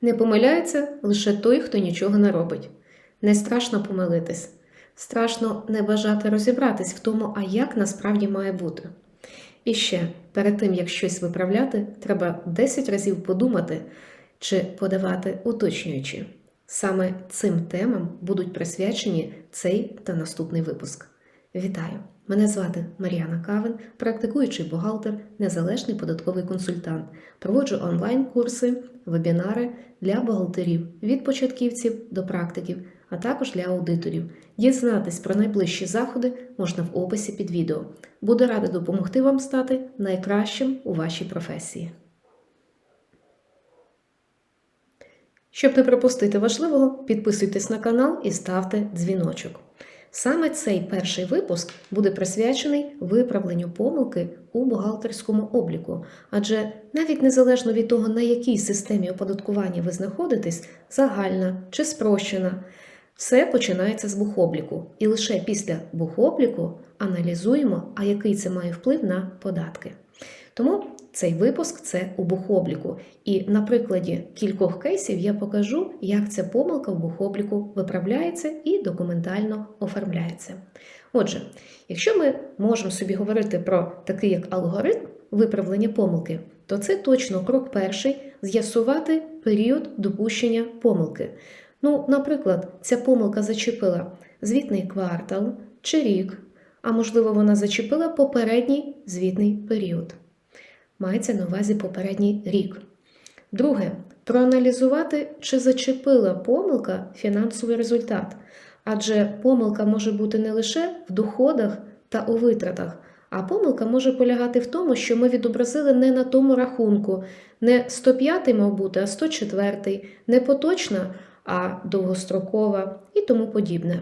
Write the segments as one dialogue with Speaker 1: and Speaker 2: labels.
Speaker 1: Не помиляється лише той, хто нічого не робить. Не страшно помилитись. Страшно не бажати розібратись в тому, а як насправді має бути. І ще перед тим, як щось виправляти, треба 10 разів подумати чи подавати уточнюючи. Саме цим темам будуть присвячені цей та наступний випуск. Вітаю! Мене звати Мар'яна Кавин, практикуючий бухгалтер, незалежний податковий консультант. Проводжу онлайн-курси, вебінари для бухгалтерів від початківців до практиків, а також для аудиторів. Дізнатись про найближчі заходи можна в описі під відео. Буду рада допомогти вам стати найкращим у вашій професії. Щоб не пропустити важливого, підписуйтесь на канал і ставте дзвіночок. Саме цей перший випуск буде присвячений виправленню помилки у бухгалтерському обліку, адже навіть незалежно від того, на якій системі оподаткування ви знаходитесь, загальна чи спрощена, все починається з бухобліку. І лише після бухобліку аналізуємо, а який це має вплив на податки. Тому цей випуск це у бухобліку. І на прикладі кількох кейсів я покажу, як ця помилка в бухобліку виправляється і документально оформляється. Отже, якщо ми можемо собі говорити про такий як алгоритм виправлення помилки, то це точно крок перший з'ясувати період допущення помилки. Ну, наприклад, ця помилка зачепила звітний квартал чи рік, а можливо, вона зачепила попередній звітний період мається на увазі попередній рік. Друге, проаналізувати, чи зачепила помилка фінансовий результат. Адже помилка може бути не лише в доходах та у витратах, а помилка може полягати в тому, що ми відобразили не на тому рахунку, не 105 мав бути, а 104, не поточна, а довгострокова і тому подібне.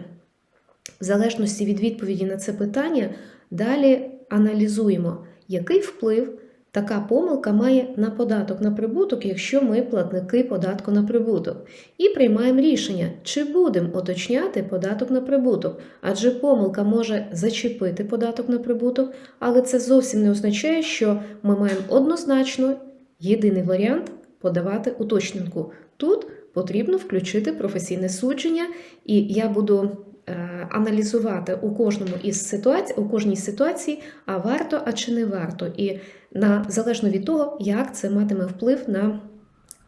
Speaker 1: В залежності від відповіді на це питання, далі аналізуємо, який вплив Така помилка має на податок на прибуток, якщо ми платники податку на прибуток, і приймаємо рішення, чи будемо уточняти податок на прибуток, адже помилка може зачепити податок на прибуток, але це зовсім не означає, що ми маємо однозначно єдиний варіант подавати уточненку. Тут потрібно включити професійне судження, і я буду. Е, аналізувати у кожному із ситуацій, у кожній ситуації, а варто, а чи не варто, і на залежно від того, як це матиме вплив на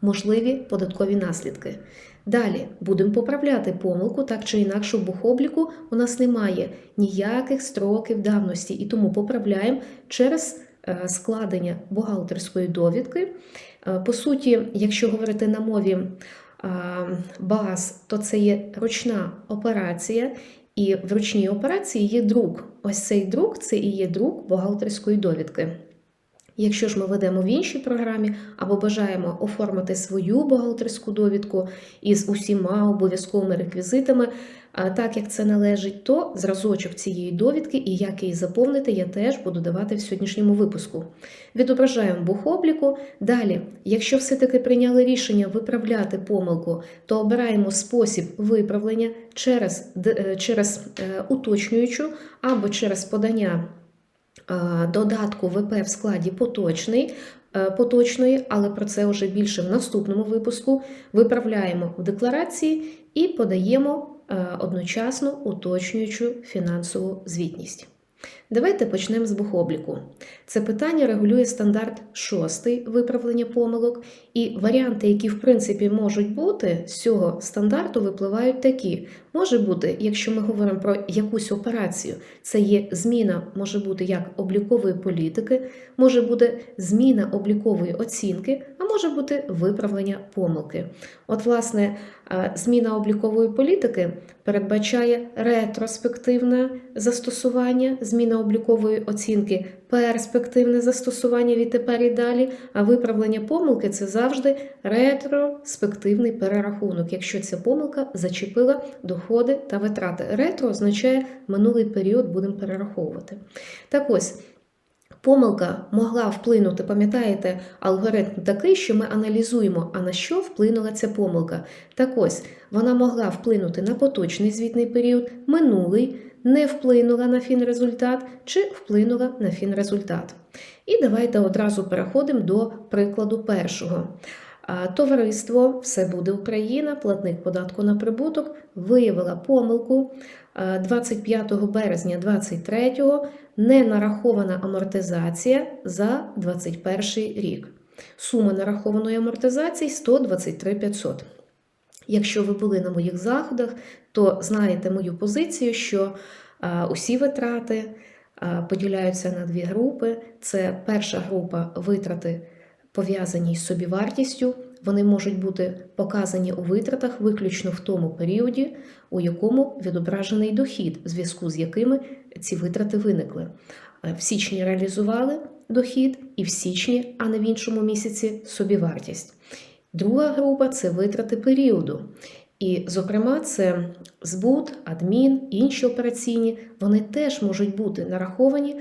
Speaker 1: можливі податкові наслідки. Далі будемо поправляти помилку, так чи інакше в бухобліку у нас немає ніяких строків давності, і тому поправляємо через е, складення бухгалтерської довідки. Е, по суті, якщо говорити на мові баз, то це є ручна операція, і в ручній операції є друк. Ось цей друк це і є друк бухгалтерської довідки. Якщо ж ми ведемо в іншій програмі або бажаємо оформити свою бухгалтерську довідку із усіма обов'язковими реквізитами, так як це належить, то зразочок цієї довідки і як її заповнити, я теж буду давати в сьогоднішньому випуску. Відображаємо бухобліку. Далі, якщо все-таки прийняли рішення виправляти помилку, то обираємо спосіб виправлення через, е, через е, уточнюючу або через подання додатку ВП в складі поточний. Е, поточної, але про це вже більше в наступному випуску. Виправляємо в декларації і подаємо е, одночасно уточнюючу фінансову звітність. Давайте почнемо з бухобліку. Це питання регулює стандарт 6 виправлення помилок, і варіанти, які в принципі можуть бути з цього стандарту, випливають такі. Може бути, якщо ми говоримо про якусь операцію, це є зміна, може бути як облікової політики, може бути зміна облікової оцінки, а може бути виправлення помилки. От, власне, зміна облікової політики передбачає ретроспективне застосування, зміна облікової оцінки, перспективне застосування відтепер і далі, а виправлення помилки це завжди ретроспективний перерахунок, якщо ця помилка зачепила доходи та витрати. Ретро означає минулий період будемо перераховувати. Так ось. Помилка могла вплинути, пам'ятаєте, алгоритм такий, що ми аналізуємо, а на що вплинула ця помилка. Так ось, вона могла вплинути на поточний звітний період, минулий, не вплинула на фінрезультат чи вплинула на фінрезультат. І давайте одразу переходимо до прикладу першого. Товариство Все буде Україна, платник податку на прибуток, виявила помилку 25 березня 2023 не нарахована амортизація за 2021 рік. Сума нарахованої амортизації 123 500. Якщо ви були на моїх заходах, то знаєте мою позицію, що усі витрати поділяються на дві групи. Це перша група витрати пов'язані з собівартістю. Вони можуть бути показані у витратах виключно в тому періоді, у якому відображений дохід, в зв'язку з якими ці витрати виникли. Е, В січні реалізували дохід, і в січні, а не в іншому місяці, собівартість. Друга група це витрати періоду. І, зокрема, це збут, адмін, інші операційні, вони теж можуть бути нараховані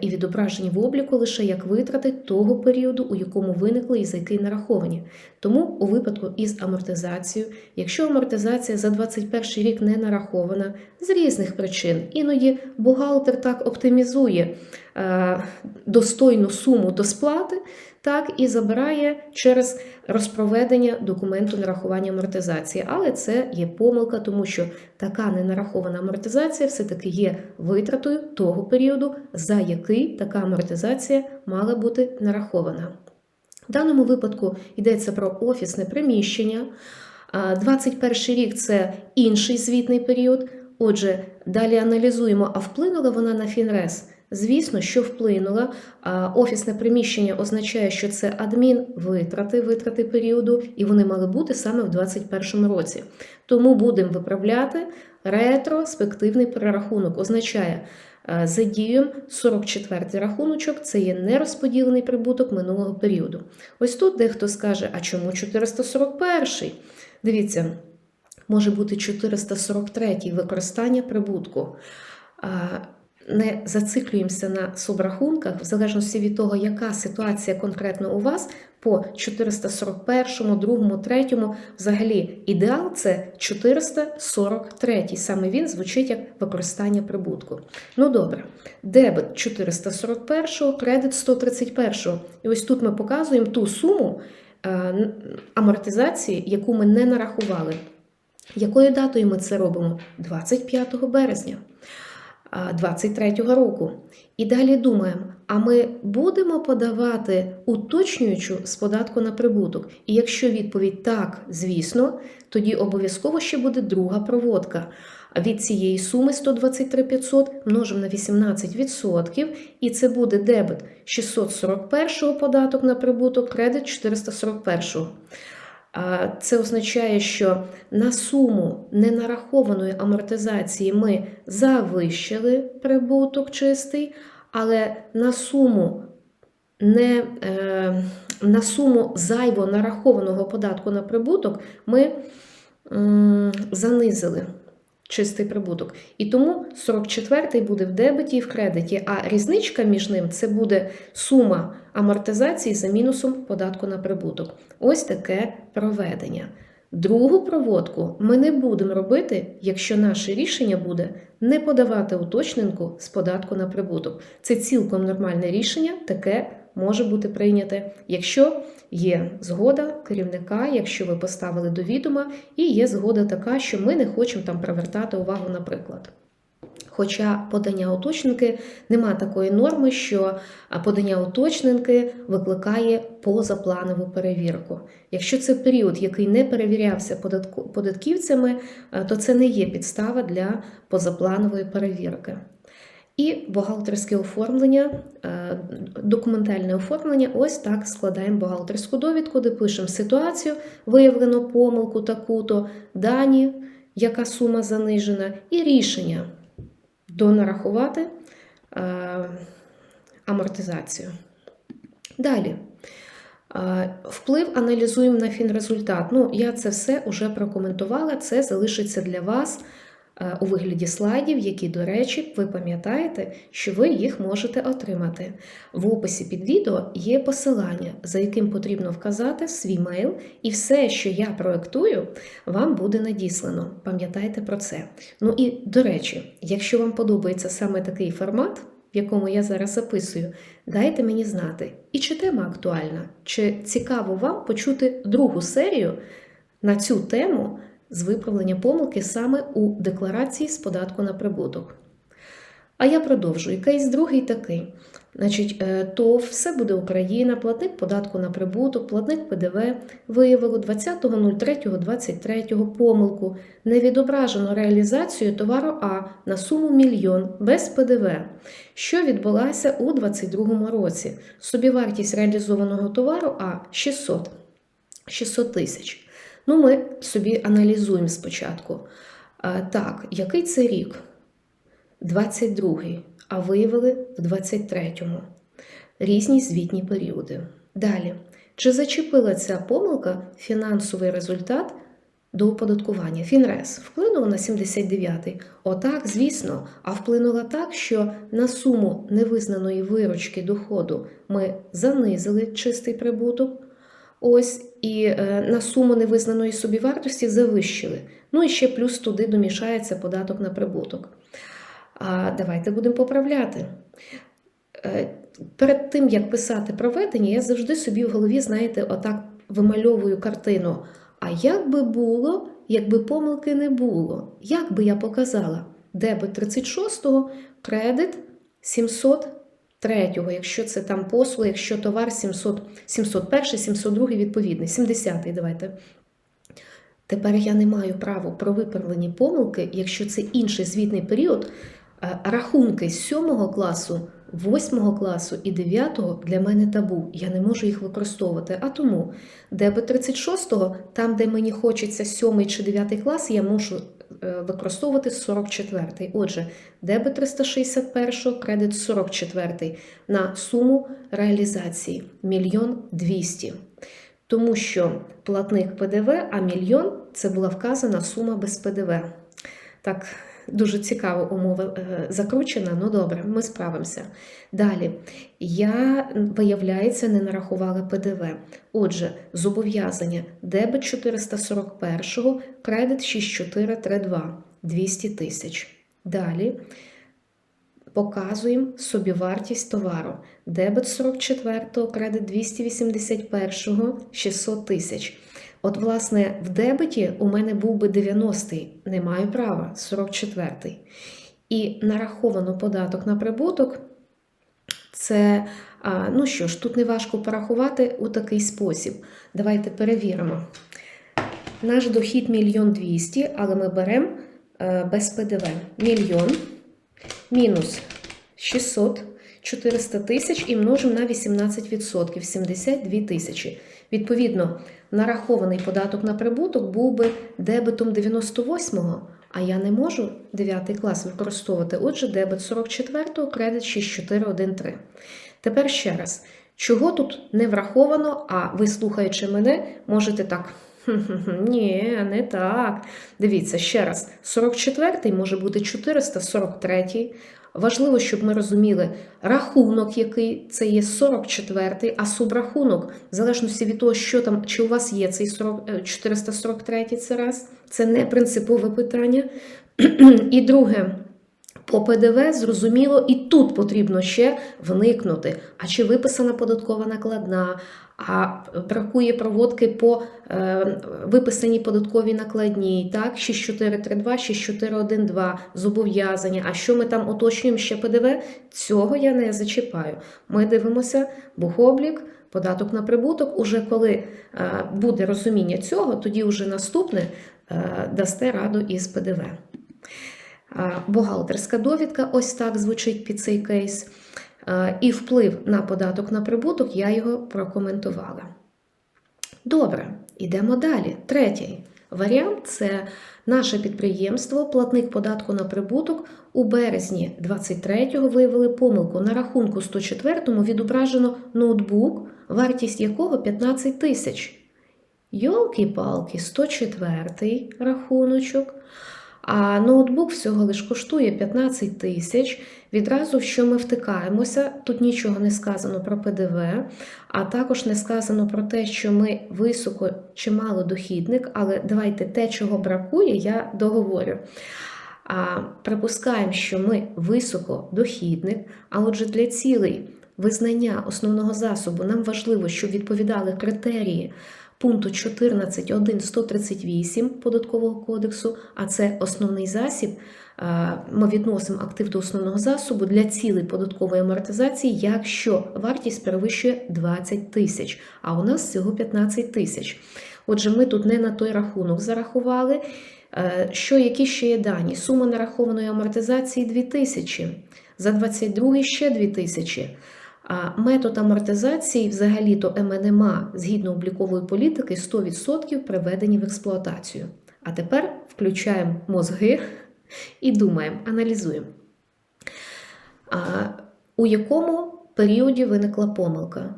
Speaker 1: і відображені в обліку лише як витрати того періоду, у якому виникли і за який нараховані. Тому у випадку із амортизацією, якщо амортизація за 2021 рік не нарахована з різних причин, іноді бухгалтер так оптимізує е, достойну суму до сплати, так і забирає через розпроведення документу нарахування амортизації. Але це є помилка, тому що така ненарахована амортизація все-таки є витратою того періоду, за який така амортизація мала бути нарахована. В даному випадку йдеться про офісне приміщення. 21 рік це інший звітний період. Отже, далі аналізуємо, а вплинула вона на Фінрес. Звісно, що вплинула. Офісне приміщення означає, що це адмін витрати, витрати періоду, і вони мали бути саме в 2021 році. Тому будемо виправляти ретроспективний перерахунок. Означає, е, задіюємо 44 рахуночок, це є нерозподілений прибуток минулого періоду. Ось тут дехто скаже, а чому 441? Дивіться, може бути 443 використання прибутку. Не зациклюємося на субрахунках, в залежності від того, яка ситуація конкретно у вас, по 441, 2, 3, взагалі ідеал це 443. Саме він звучить як використання прибутку. Ну добре, дебет 441, кредит 131. І ось тут ми показуємо ту суму е, амортизації, яку ми не нарахували. Якою датою ми це робимо? 25 березня 2023 року. І далі думаємо, а ми будемо подавати уточнюючу з податку на прибуток? І якщо відповідь так, звісно, тоді обов'язково ще буде друга проводка. Від цієї суми 123 500 множимо на 18%, і це буде дебет 641 податок на прибуток, кредит 441. Це означає, що на суму ненарахованої амортизації ми завищили прибуток чистий, але на суму не, е, на суму зайво нарахованого податку на прибуток ми занизили чистий прибуток. І тому 44-й буде в дебеті і в кредиті, а різничка між ним це буде сума амортизації за мінусом податку на прибуток. Ось таке проведення. Другу проводку ми не будемо робити, якщо наше рішення буде не подавати уточненку з податку на прибуток. Це цілком нормальне рішення, таке може бути прийняте, якщо є згода керівника, якщо ви поставили до відома, і є згода така, що ми не хочемо там привертати увагу, наприклад. Хоча подання уточненки нема такої норми, що подання уточненки викликає позапланову перевірку. Якщо це період, який не перевірявся податківцями, то це не є підстава для позапланової перевірки. І бухгалтерське оформлення, документальне оформлення, ось так складаємо бухгалтерську довідку, де пишемо ситуацію, виявлено помилку таку-то, дані, яка сума занижена, і рішення донарахувати е, амортизацію. Далі. Е, вплив аналізуємо на фінрезультат. Ну, я це все вже прокоментувала, це залишиться для вас е, у вигляді слайдів, які, до речі, ви пам'ятаєте, що ви їх можете отримати. В описі під відео є посилання, за яким потрібно вказати свій мейл, і все, що я проектую, вам буде надіслано. Пам'ятайте про це. Ну і, до речі, якщо вам подобається саме такий формат, в якому я зараз записую, дайте мені знати. І чи тема актуальна, чи цікаво вам почути другу серію на цю тему з виправлення помилки саме у декларації з податку на прибуток. А я продовжую. Кейс другий такий. Значить, е, ТОВ все буде Україна, платник податку на прибуток, платник ПДВ виявило 20.03.23 помилку. Не відображено реалізацію товару А на суму мільйон без ПДВ, що відбулася у 2022 році. Собівартість реалізованого товару А 600 600 тисяч. Ну, ми собі аналізуємо спочатку. Так, який це рік? 22-й, а виявили в 23-му. Різні звітні періоди. Далі. Чи зачепила ця помилка фінансовий результат до оподаткування? Фінрес вплинула на 79-й? Отак, звісно, а вплинула так, що на суму невизнаної виручки доходу ми занизили чистий прибуток. Ось і е, на суму невизнаної собівартості завищили. Ну і ще плюс туди домішається податок на прибуток. А давайте будемо поправляти. Е, Перед тим, як писати проведення, я завжди собі в голові, знаєте, отак вимальовую картину. А як би було, якби помилки не було? Як би я показала? Дебет 36-го, кредит 703-го, якщо це там послуги, якщо товар 700, 701, 702 відповідний, 70-й давайте. Тепер я не маю права про виправлені помилки, якщо це інший звітний період, е, рахунки з 7 класу, 8 класу і 9 для мене табу. Я не можу їх використовувати. А тому дебет 36-го, там, де мені хочеться 7 чи 9 клас, я можу е, використовувати 44-й. Отже, дебет 361, кредит 44 на суму реалізації 1 200 тому що платник ПДВ, а мільйон це була вказана сума без ПДВ. Так, дуже цікава умова е, закручена, ну добре, ми справимося. Далі, я, виявляється, не нарахувала ПДВ. Отже, зобов'язання дебет 441, кредит 6432, 200 тисяч. Далі показуємо собівартість товару. Дебет 44-го, кредит 281-го, 600 тисяч. От, власне, в дебеті у мене був би 90-й, не маю права, 44-й. І нараховано податок на прибуток. Це, ну що ж, тут не важко порахувати у такий спосіб. Давайте перевіримо. Наш дохід мільйон двісті, але ми беремо е, без ПДВ. Мільйон мінус 600, 400 тисяч і множимо на 18%, 72 тисячі. Відповідно, нарахований податок на прибуток був би дебетом 98-го, а я не можу 9 клас використовувати. Отже, дебет 44-го, кредит 6413. Тепер ще раз. Чого тут не враховано, а ви, слухаючи мене, можете так. Ні, не так. Дивіться, ще раз, 44-й може бути 443-й. Важливо, щоб ми розуміли рахунок, який це є 44-й, а субрахунок, в залежності від того, що там, чи у вас є цей 40, 443 це раз, це не принципове питання. І друге. По ПДВ зрозуміло, і тут потрібно ще вникнути. А чи виписана податкова накладна, а бракує проводки по е, виписаній податковій накладній, так, 6432, 6412, зобов'язання. А що ми там уточнюємо ще ПДВ? Цього я не зачіпаю. Ми дивимося бухоблік, податок на прибуток. Уже коли е, буде розуміння цього, тоді вже наступне е, дасте раду із ПДВ. Бухгалтерська довідка, ось так звучить під цей кейс. І вплив на податок на прибуток я його прокоментувала. Добре, йдемо далі. Третій варіант це наше підприємство, платник податку на прибуток у березні 23-го виявили помилку на рахунку 104-му відображено ноутбук, вартість якого 15 тисяч. Йолки-палки, 104 рахуночок. А ноутбук всього лиш коштує 15 тисяч. Відразу, що ми втикаємося, тут нічого не сказано про ПДВ, а також не сказано про те, що ми високо чи мало дохідник, але давайте те, чого бракує, я договорю. А припускаємо, що ми високодохідник, а отже, для цілей визнання основного засобу нам важливо, щоб відповідали критерії пункту 14.1.138 Податкового кодексу, а це основний засіб. Е, Ми відносимо актив до основного засобу для цілей податкової амортизації, якщо вартість перевищує 20 тисяч, а у нас всього 15 тисяч. Отже, ми тут не на той рахунок зарахували. Е, Що які ще є дані? Сума нарахованої амортизації 2000, за 22 ще 2000. А метод амортизації, взагалі-то МНМА, згідно облікової політики, 100% приведені в експлуатацію. А тепер включаємо мозги і думаємо, аналізуємо. А, у якому періоді виникла помилка?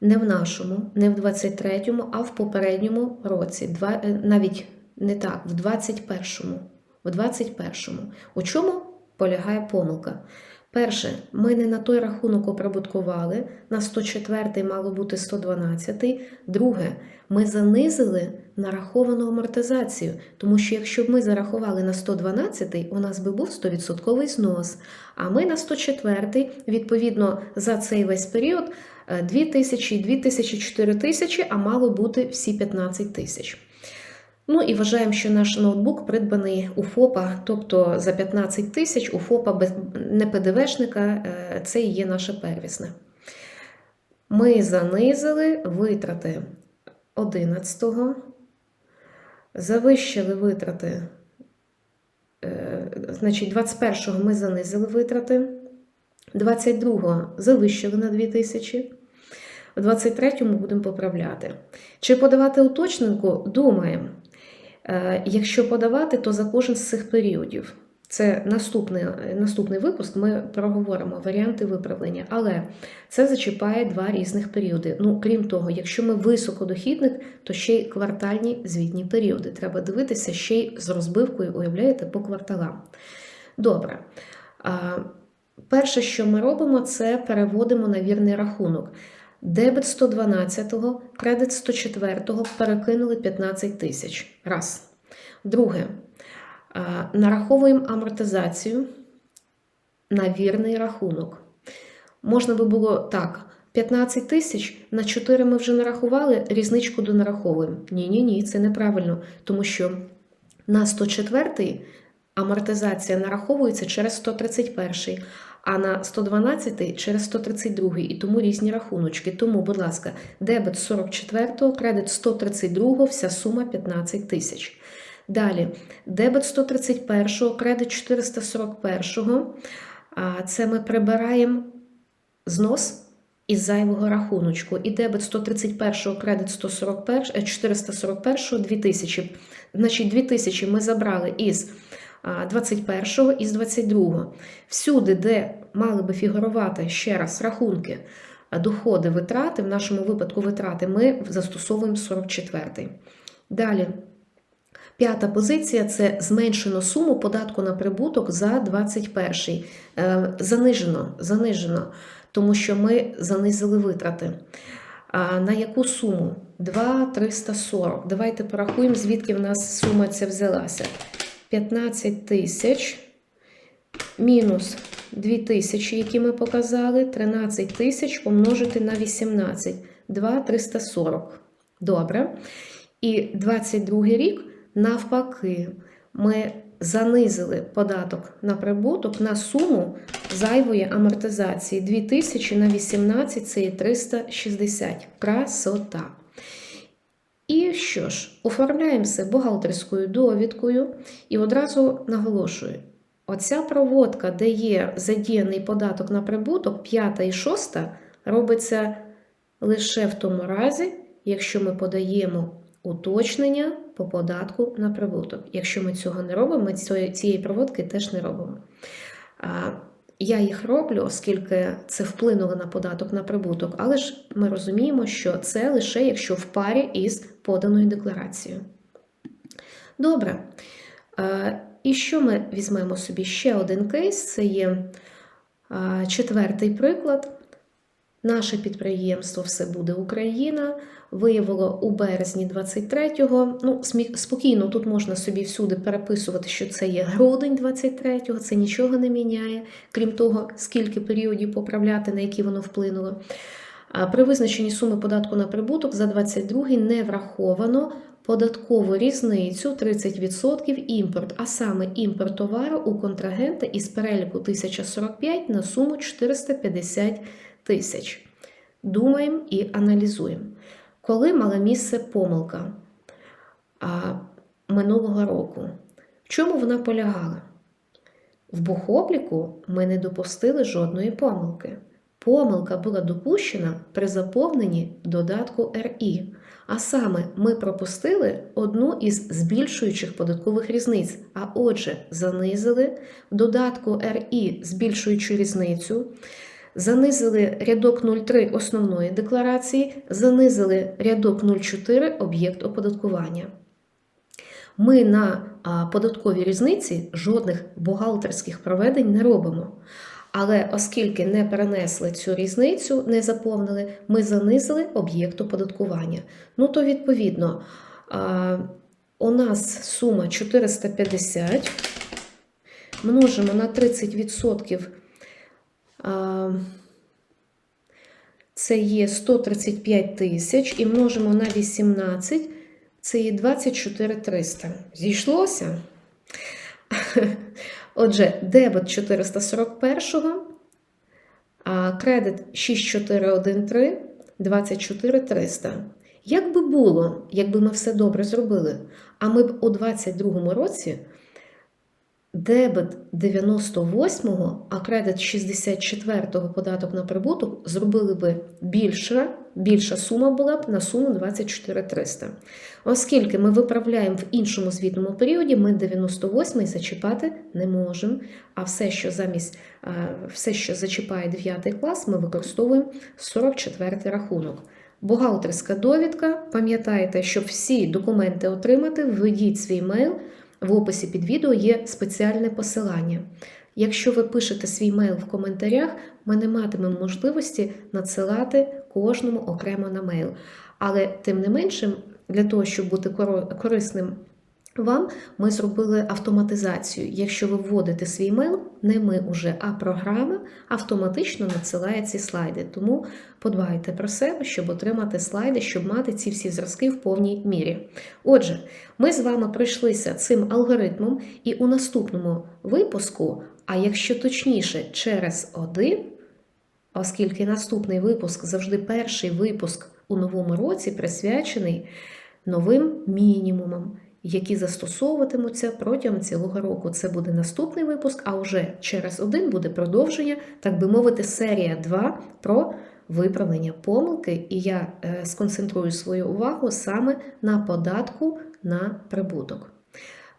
Speaker 1: Не в нашому, не в 23-му, а в попередньому році, Два, е, навіть не так, в 21-му. В 21-му. У чому полягає помилка? Перше, ми не на той рахунок оприбуткували, на 104 мало бути 112. Друге, ми занизили нараховану амортизацію, тому що якщо б ми зарахували на 112, у нас би був 100% знос. А ми на 104, відповідно, за цей весь період 2 тисячі, 2 тисячі, 4 тисячі, а мало бути всі 15 тисяч. Ну і вважаємо, що наш ноутбук придбаний у ФОПа, тобто за 15 тисяч у ФОПа без не ПДВшника, е, це і є наше первісне. Ми занизили витрати 11-го, завищили витрати, е, значить, 21-го ми занизили витрати, 22-го завищили на 2 тисячі. В 23-му будемо поправляти. Чи подавати уточненку? Думаємо. Е, Якщо подавати, то за кожен з цих періодів. Це наступний, наступний випуск. Ми проговоримо варіанти виправлення, але це зачіпає два різних періоди. Ну, крім того, якщо ми високодохідник, то ще й квартальні звітні періоди. Треба дивитися ще й з розбивкою, уявляєте, по кварталам. Добре. Перше, що ми робимо, це переводимо на вірний рахунок. Дебет 112-го, кредит 104-го перекинули 15 тисяч. Раз. Друге. Нараховуємо амортизацію на вірний рахунок. Можна би було так: 15 тисяч на 4 ми вже нарахували, різничку донараховуємо. Ні-ні ні, це неправильно, тому що на 104 амортизація нараховується через 131 а на 112 через 132 і тому різні рахуночки. Тому, будь ласка, дебет 44, кредит 132, вся сума 15 тисяч. Далі, дебет 131, кредит 441. Це ми прибираємо знос із зайвого рахуночку. І дебет 131, кредит 141, 441, 2000. Значить, 2000 ми забрали із 21-го і з 22-го. Всюди, де мали би фігурувати ще раз рахунки, доходи, витрати, в нашому випадку витрати, ми застосовуємо 44-й. Далі. П'ята позиція це зменшено суму податку на прибуток за 21-й. Е, занижено, занижено, тому що ми занизили витрати. На яку суму? 2,340. Давайте порахуємо, звідки в нас сума ця взялася. 15 тисяч мінус 2 тисячі, які ми показали, 13 тисяч помножити на 18, 2,340. Добре. І 22 рік, навпаки, ми занизили податок на прибуток на суму зайвої амортизації. 2 тисячі на 18 це є 360. Красота. І що ж, оформляємося бухгалтерською довідкою і одразу наголошую: оця проводка, де є задіяний податок на прибуток, п'ята і шоста, робиться лише в тому разі, якщо ми подаємо уточнення по податку на прибуток. Якщо ми цього не робимо, ми цієї проводки теж не робимо. Я їх роблю, оскільки це вплинуло на податок на прибуток, але ж ми розуміємо, що це лише якщо в парі із поданою декларацією. Добре. І що ми візьмемо собі ще один кейс? Це є четвертий приклад. Наше підприємство Все буде Україна виявило у березні 23-го. Ну, спокійно, тут можна собі всюди переписувати, що це є грудень 23-го, це нічого не міняє, крім того, скільки періодів поправляти, на які воно вплинуло. При визначенні суми податку на прибуток за 22 не враховано податкову різницю 30% імпорт, а саме імпорт товару у контрагента із переліку 1045 на суму 450 тисяч. Думаємо і аналізуємо. Коли мала місце помилка а, минулого року, в чому вона полягала? В бухобліку ми не допустили жодної помилки. Помилка була допущена при заповненні додатку РІ. А саме ми пропустили одну із збільшуючих податкових різниць, а отже, занизили додатку РІ збільшуючу різницю, занизили рядок 03 основної декларації, занизили рядок 04 об'єкт оподаткування. Ми на податковій різниці жодних бухгалтерських проведень не робимо. Але оскільки не перенесли цю різницю, не заповнили, ми занизили об'єкт оподаткування. Ну то відповідно, у нас сума 450 множимо на 30%. Це є 135 тисяч і множимо на 18, це є 24 300. Зійшлося? Отже, дебет 441, а кредит 6413, 24300. Як би було, якби ми все добре зробили, а ми б у 2022 році дебет 98-го, а кредит 64-го податок на прибуток зробили би більше, більша сума була б на суму 24 300. Оскільки ми виправляємо в іншому звітному періоді, ми 98-й зачіпати не можемо, а все, що замість все, що зачіпає 9 клас, ми використовуємо 44 рахунок. Бухгалтерська довідка. Пам'ятайте, щоб всі документи отримати, введіть свій мейл. В описі під відео є спеціальне посилання. Якщо ви пишете свій мейл в коментарях, ми не матимемо можливості надсилати кожному окремо на мейл. Але тим не менше, для того, щоб бути корисним вам, ми зробили автоматизацію. Якщо ви вводите свій мейл, не ми уже, а програма автоматично надсилає ці слайди. Тому подбайте про себе, щоб отримати слайди, щоб мати ці всі зразки в повній мірі. Отже, ми з вами пройшлися цим алгоритмом, і у наступному випуску, а якщо точніше, через один, оскільки наступний випуск завжди перший випуск у новому році присвячений новим мінімумам, які застосовуватимуться протягом цілого року. Це буде наступний випуск, а вже через один буде продовження, так би мовити, серія 2 про виправлення помилки. І я е, сконцентрую свою увагу саме на податку на прибуток.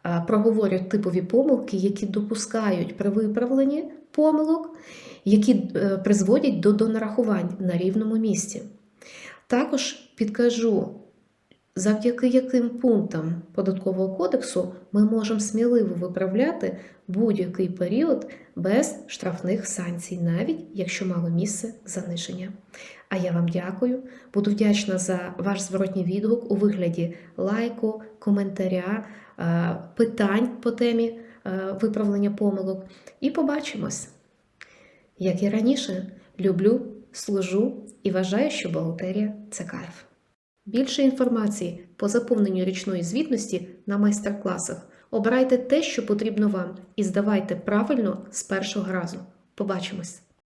Speaker 1: Е, Проговорю типові помилки, які допускають при виправленні помилок, які е, призводять до донарахувань на рівному місці. Також підкажу, завдяки яким пунктам податкового кодексу ми можемо сміливо виправляти будь-який період без штрафних санкцій, навіть якщо мало місце заниження. А я вам дякую. Буду вдячна за ваш зворотній відгук у вигляді лайку, коментаря, е, питань по темі е, виправлення помилок. І побачимось. Як і раніше, люблю, служу і вважаю, що бухгалтерія це кайф. Більше інформації по заповненню річної звітності на майстер-класах. Обирайте те, що потрібно вам, і здавайте правильно з першого разу. Побачимось!